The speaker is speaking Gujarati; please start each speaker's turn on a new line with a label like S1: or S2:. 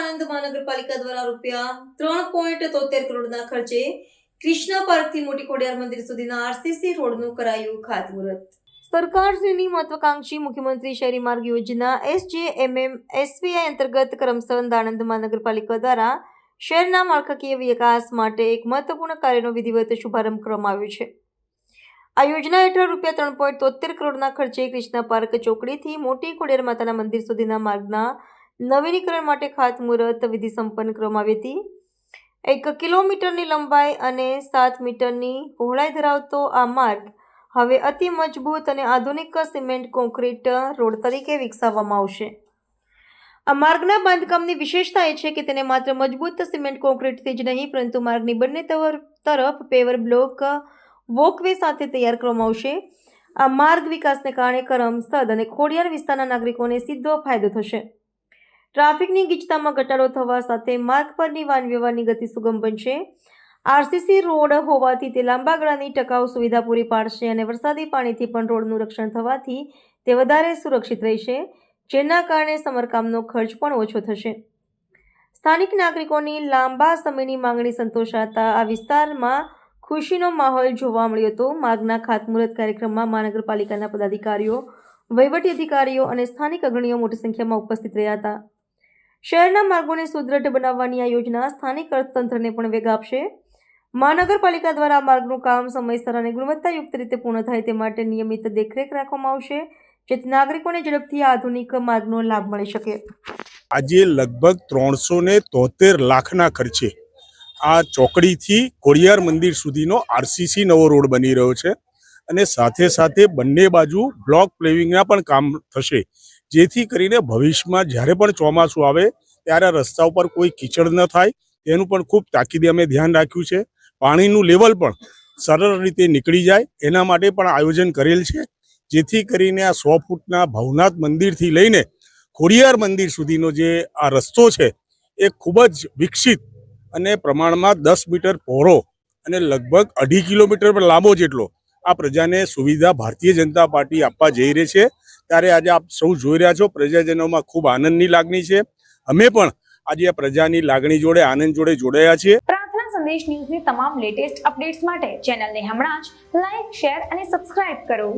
S1: મહાનગરપાલિકા દ્વારા રૂપિયા ત્રણ પોઈન્ટ તોતેર કરોડના ખર્ચે કૃષ્ણા પાર્કથી મોટી ખોડિયાર મંદિર સુધીના આરસીસી રોડનું કરાયું ખાતમુહૂર્ત. સરકારશ્રીની મહત્વાકાંક્ષી મુખ્યમંત્રી શહેરી માર્ગ યોજના એસજેએમએમ એસબીઆઈ અંતર્ગત કરમસંદ આણંદ મહાનગરપાલિકા દ્વારા શહેરના માળખાકીય વિકાસ માટે એક મહત્વપૂર્ણ કાર્યનો વિધિવત શુભારંભ કરવામાં આવ્યો છે. આ યોજના હેઠળ રૂપિયા ત્રણ પોઈન્ટ તોતેર કરોડના ખર્ચે ક્રિષ્ના પાર્ક ચોકડીથી મોટી ખોડિયાર માતાના મંદિર સુધીના માર્ગના નવીનીકરણ માટે ખાતમુહૂર્ત વિધિ સંપન્ન કરવામાં આવી હતી. એક કિલોમીટરની લંબાઈ અને સાત મીટરની પહોળાઈ ધરાવતો આ માર્ગ હવે અતિ મજબૂત અને આધુનિક સિમેન્ટ કોન્ક્રીટ રોડ તરીકે વિકસાવવામાં આવશે. આ માર્ગના બાંધકામની વિશેષતા એ છે કે તેને માત્ર મજબૂત સિમેન્ટ કોન્ક્રીટથી જ નહીં, પરંતુ માર્ગની બંને તરફ પેવર બ્લોક વોકવે સાથે તૈયાર કરવામાં આવશે. આ માર્ગ વિકાસને કારણે કરમસદ અને ખોડિયાર વિસ્તારના નાગરિકોને સીધો ફાયદો થશે. ટ્રાફિકની ગીચતામાં ઘટાડો થવા સાથે માર્ગ પરની વાહન વ્યવહારની ગતિ સુગમ બનશે. આરસીસી રોડ હોવાથી તે લાંબા ગાળાની ટકાઉ સુવિધા પૂરી પાડશે અને વરસાદી પાણીથી પણ રોડનું રક્ષણ થવાથી તે વધારે સુરક્ષિત રહેશે, જેના કારણે સમરકામનો ખર્ચ પણ ઓછો થશે. સ્થાનિક નાગરિકોની લાંબા સમયની માંગણી સંતોષાતા આ વિસ્તારમાં ખુશીનો માહોલ જોવા મળ્યો હતો. માર્ગના ખાતમુહૂર્ત કાર્યક્રમમાં મહાનગરપાલિકાના પદાધિકારીઓ, વહીવટી અધિકારીઓ અને સ્થાનિક અગ્રણીઓ મોટી સંખ્યામાં ઉપસ્થિત રહ્યા હતા. શહેરના માર્ગોને સુદૃઢ બનાવવાની આ યોજના સ્થાનિક અર્થતંત્રને પણ વેગ આપશે. મહાનગરપાલિકા દ્વારા માર્ગનું કામ સમયસર અને ગુણવત્તાયુક્ત રીતે પૂર્ણ થાય તે માટે નિયમિત દેખરેખ રાખવામાં આવશે, જેથી નાગરિકોને ઝડપથી આધુનિક માર્ગનો લાભ મળી શકે.
S2: આજે લગભગ ત્રણસો ને તોતેર લાખના ખર્ચે આ ચોકડીથી કોડિયાર મંદિર સુધીનો આરસીસી નવો રોડ બની રહ્યો છે અને સાથે સાથે બંને બાજુ બ્લોક પ્લેવિંગના પણ કામ થશે. જેથી કરીને ભવિષ્યમાં જ્યારે પણ ચોમાસું આવે, ત્યારે રસ્તા ઉપર કોઈ કીચડ ન થાય. તેનું પણ ખૂબ તાકીદે અમે ધ્યાન રાખ્યું છે. પાણીનું લેવલ પણ સરળ રીતે નીકળી જાય. એના માટે પણ આયોજન કરેલ છે. જેથી કરીને આ સો ફૂટના ભવનાથ મંદિરથી લઈને ખોડિયાર મંદિર સુધીનો જે આ રસ્તો છે, એ ખૂબ જ વિકસિત અને પ્રમાણમાં દસ મીટર પહોળો અને લગભગ અઢી કિલોમીટર લાંબો જેટલો આ પ્રજાને સુવિધા ભારતીય જનતા પાર્ટી આપવા જઈ રહી છે. ત્યારે આજે આપ સૌ જોઈ રહ્યા છો, પ્રજાજનોમાં ખૂબ આનંદની લાગણી છે. અમે પણ આજે આ પ્રજાની લાગણી જોડે, આનંદ જોડે જોડાયા છીએ.
S3: પ્રાર્થના સંદેશ ન્યૂઝની તમામ લેટેસ્ટ અપડેટ્સ માટે ચેનલને હમણાં જ લાઈક શેર અને સબસ્ક્રાઇબ કરો.